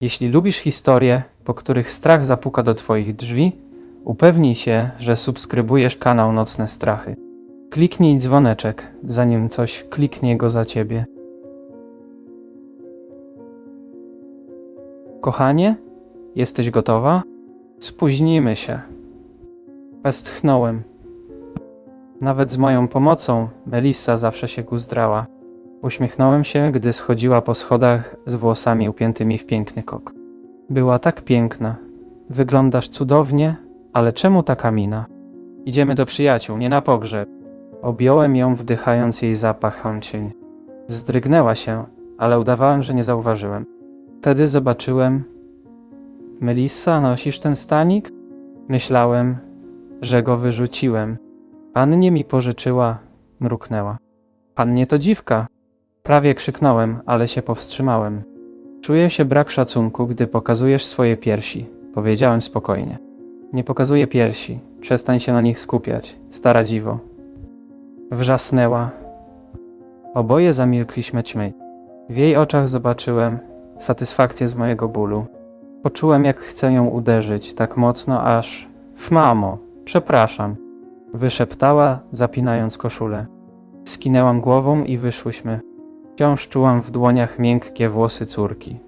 Jeśli lubisz historie, po których strach zapuka do Twoich drzwi, upewnij się, że subskrybujesz kanał Nocne Strachy. Kliknij dzwoneczek, zanim coś kliknie go za Ciebie. Kochanie, jesteś gotowa? Spóźnimy się. Westchnąłem. Nawet z moją pomocą Melissa zawsze się guzdrała. Uśmiechnąłem się, gdy schodziła po schodach z włosami upiętymi w piękny kok. Była tak piękna. Wyglądasz cudownie, ale czemu taka mina? Idziemy do przyjaciół, nie na pogrzeb. Objąłem ją, wdychając jej zapach chącień. Zdrygnęła się, ale udawałem, że nie zauważyłem. Wtedy zobaczyłem. Melissa, nosisz ten stanik? Myślałem, że go wyrzuciłem. Pannie mi pożyczyła, mruknęła. Pannie to dziwka. Prawie krzyknąłem, ale się powstrzymałem. Czuję się brak szacunku, gdy pokazujesz swoje piersi, powiedziałem spokojnie. Nie pokazuję piersi, przestań się na nich skupiać, stara dziwo. Wrzasnęła. Oboje zamilkliśmy ćmy. W jej oczach zobaczyłem satysfakcję z mojego bólu. Poczułem, jak chcę ją uderzyć, tak mocno, aż. W mamo, przepraszam. Wyszeptała, zapinając koszulę. Skinęłam głową i wyszłyśmy. Wciąż czułam w dłoniach miękkie włosy córki.